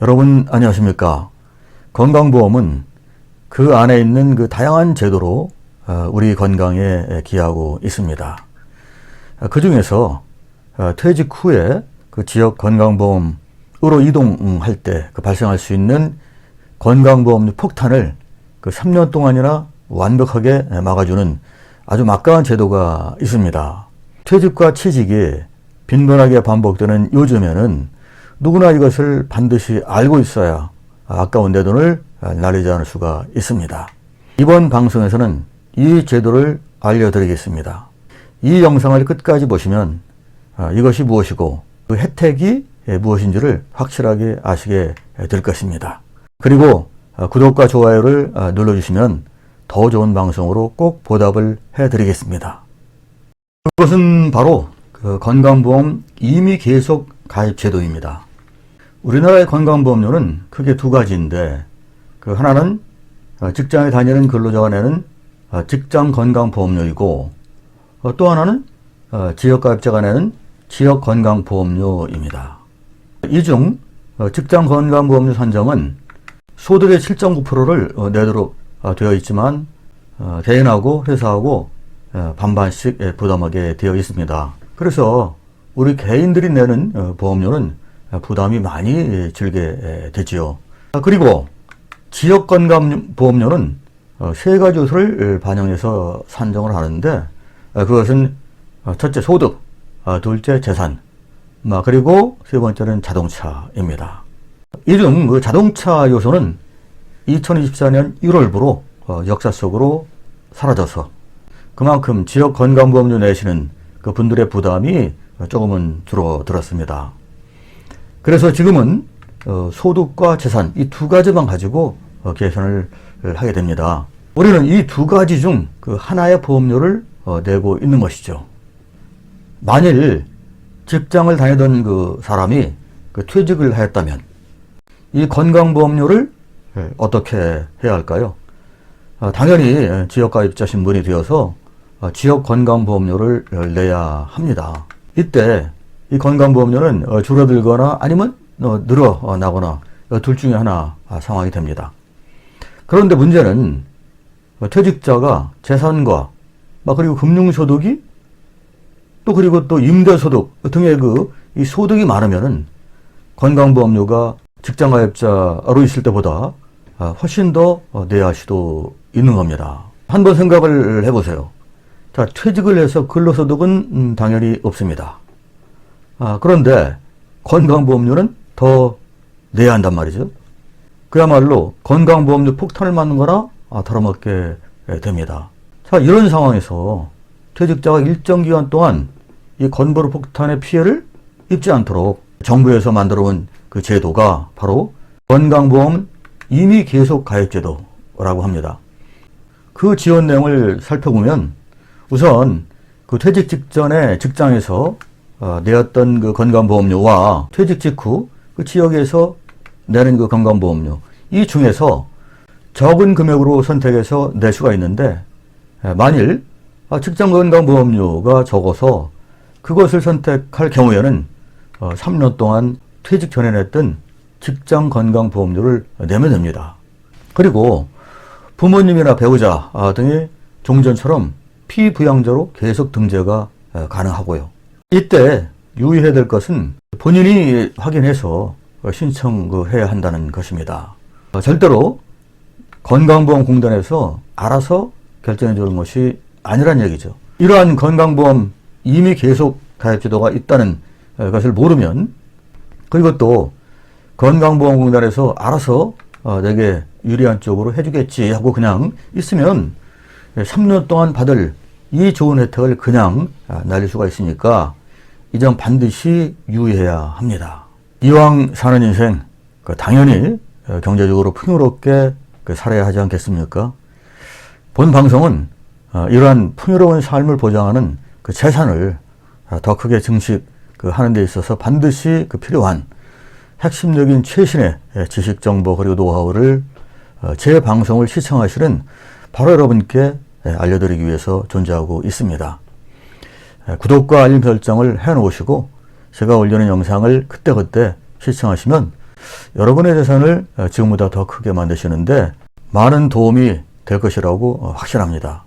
여러분 안녕하십니까? 건강보험은 그 안에 있는 그 다양한 제도로 어, 우리 건강에 기하고 있습니다. 그 중에서 어, 퇴직 후에 그 지역 건강보험으로 이동할 때 그 발생할 수 있는 건강보험료 폭탄을 그 3년 동안이나 완벽하게 막아주는 아주 막강한 제도가 있습니다. 퇴직과 취직이 빈번하게 반복되는 요즘에는 누구나 이것을 반드시 알고 있어야 아까운 내 돈을 날리지 않을 수가 있습니다. 이번 방송에서는 이 제도를 알려드리겠습니다. 이 영상을 끝까지 보시면 아, 이것이 무엇이고 그 혜택이 무엇인지를 확실하게 아시게 될 것입니다. 그리고 아, 구독과 좋아요를 아, 눌러주시면 더 좋은 방송으로 꼭 보답을 해드리겠습니다. 그것은 바로 그 건강보험 임의 계속 가입 제도입니다. 우리나라의 건강보험료는 크게 두 가지인데 그 하나는 어, 직장에 다니는 근로자가 내는 어, 직장 건강보험료이고 어, 또 하나는 지역가입자가 내는 지역 건강보험료입니다. 이 중 직장 건강보험료 산정은 소득의 7.9%를 내도록 되어 있지만 개인하고 회사하고 반반씩 예, 부담하게 되어 있습니다. 그래서 우리 개인들이 내는 보험료는 부담이 많이 들게 되지요. 그리고 지역 건강보험료는 어, 세 가지 요소를 반영해서 산정을 하는데 어, 그것은 어, 첫째 소득, 둘째 재산, 그리고 세 번째는 자동차입니다. 이중 그 자동차 요소는 2024년 1월부로 역사 속으로 사라져서 그만큼 지역 건강보험료 내시는 그 분들의 부담이 조금은 줄어들었습니다. 그래서 지금은 소득과 재산 이 두 가지만 가지고 개선을 하게 됩니다. 우리는 이 두 가지 중 그 하나의 보험료를 어, 내고 있는 것이죠. 만일 직장을 다니던 그 사람이 그 퇴직을 하였다면 이 건강보험료를 예, 어떻게 해야 할까요? 어, 당연히 지역가입자 신분이 되어서 어, 지역 건강보험료를 내야 합니다. 이때 이 건강보험료는 줄어들거나 아니면 늘어나거나 둘 중에 하나 아, 상황이 됩니다. 그런데 문제는 뭐 퇴직자가 재산과 그리고 금융소득이 또 그리고 또 임대소득 등의 그 이 소득이 많으면은 건강보험료가 직장가입자로 있을 때보다 아, 훨씬 더 어, 내야 할 수도 있는 겁니다. 한번 생각을 해보세요. 자, 퇴직을 해서 근로소득은 음, 당연히 없습니다. 아, 그런데 건강보험료는 더 내야 한단 말이죠. 그야말로 건강보험료 폭탄을 맞는 거나 아, 다름없게 됩니다. 자, 이런 상황에서 퇴직자가 일정 기간 동안 이 건보료 폭탄의 피해를 입지 않도록 정부에서 만들어 온 그 제도가 바로 건강보험 이미 계속 가입제도라고 합니다. 그 지원 내용을 살펴보면 우선 그 퇴직 직전에 직장에서 어, 내었던 그 건강보험료와 퇴직 직후 그 지역에서 내는 그 건강보험료 이 중에서 적은 금액으로 선택해서 낼 수가 있는데 만일 직장 건강보험료가 적어서 그것을 선택할 경우에는 3년 어, 동안 퇴직 전에 냈던 직장 건강보험료를 내면 됩니다. 그리고 부모님이나 배우자 아, 등이 종전처럼 피부양자로 계속 등재가 가능하고요. 이때 유의해야 될 것은 본인이 확인해서 신청해야 한다는 것입니다. 어, 절대로 건강보험공단에서 알아서 결정해 주는 것이 아니란 얘기죠. 이러한 건강보험 이미 계속 가입제도가 있다는 어, 것을 모르면 그리고 또 건강보험공단에서 알아서 어, 내게 유리한 쪽으로 해주겠지 하고 그냥 있으면 3년 동안 받을 이 좋은 혜택을 그냥 날릴 수가 있으니까 이 점 반드시 유의해야 합니다. 이왕 사는 인생 그 당연히 어, 경제적으로 풍요롭게 그 살아야 하지 않겠습니까? 본 방송은 어, 이러한 풍요로운 삶을 보장하는 그 재산을 어, 더 크게 증식 그 하는 데 있어서 반드시 그 필요한 핵심적인 최신의 지식 정보 그리고 노하우를 제 방송을 시청하시는 바로 여러분께 알려드리기 위해서 존재하고 있습니다. 구독과 알림 설정을 해 놓으시고 제가 올리는 영상을 그때그때 시청하시면 여러분의 재산을 어, 지금보다 더 크게 만드시는데 많은 도움이 될 것이라고 어, 확신합니다.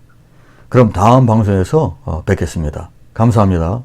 그럼 다음 방송에서 어, 뵙겠습니다. 감사합니다.